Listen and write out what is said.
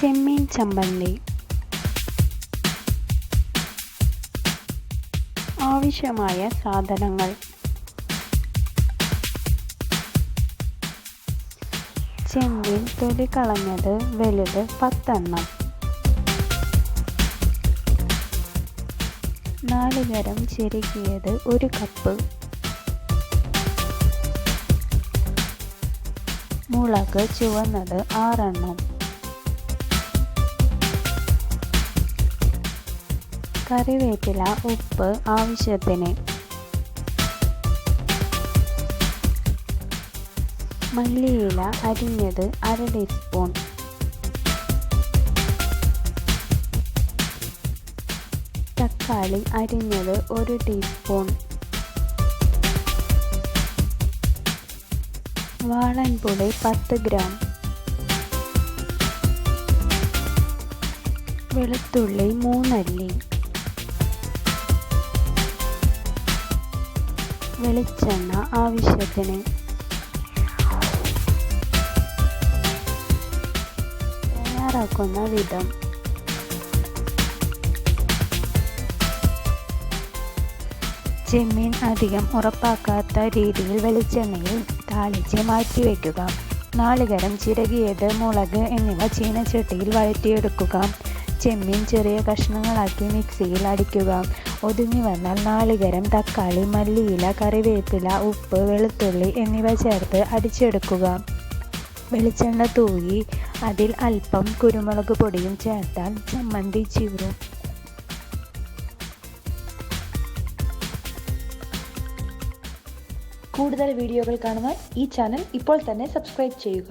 ചെമ്മീൻ ചമ്പന്തി ആവശ്യമായ സാധനങ്ങൾ. ചെമ്മീൻ തൊലി കളഞ്ഞത് വലുത് പത്തെണ്ണം. നാളികേരം ചെരുകിയത് ഒരു കപ്പ്. മുളക് ചുവന്നത് ആറെണ്ണം. കറിവേപ്പില ഉപ്പ് ആവശ്യത്തിന്. മല്ലിയില അരിഞ്ഞത് അര ടീസ്പൂൺ. തക്കാളി അരിഞ്ഞത് ഒരു ടീസ്പൂൺ. വാളൻപുളി പത്ത് ഗ്രാം. വെളുത്തുള്ളി മൂന്നല്ലി. വെളിച്ചെണ്ണ ആവശ്യത്തിന്. തയ്യാറാക്കുന്ന വിധം. ചെമ്മീൻ അധികം ഉറപ്പാക്കാത്ത രീതിയിൽ വെളിച്ചെണ്ണയിൽ താളിച്ച് മാറ്റി വയ്ക്കുക നാളികേരം ചിരകിയത് മുളക് എന്നിവ ചീനച്ചട്ടിയിൽ വഴറ്റിയെടുക്കുക. ചെമ്മീൻ ചെറിയ കഷ്ണങ്ങളാക്കി മിക്സിയിൽ അടിക്കുക. ഒതുങ്ങി വന്നാൽ നാളികരം തക്കാളി മല്ലിയില കറിവേപ്പില ഉപ്പ് വെളുത്തുള്ളി എന്നിവ ചേർത്ത് അടിച്ചെടുക്കുക. വെളിച്ചെണ്ണ തൂകി അതിൽ അല്പം കുരുമുളക് പൊടിയും ചേർത്താൽ ചമ്മന്തി ചീറും. കൂടുതൽ വീഡിയോകൾ കാണുവാൻ ഈ ചാനൽ ഇപ്പോൾ തന്നെ സബ്സ്ക്രൈബ് ചെയ്യുക.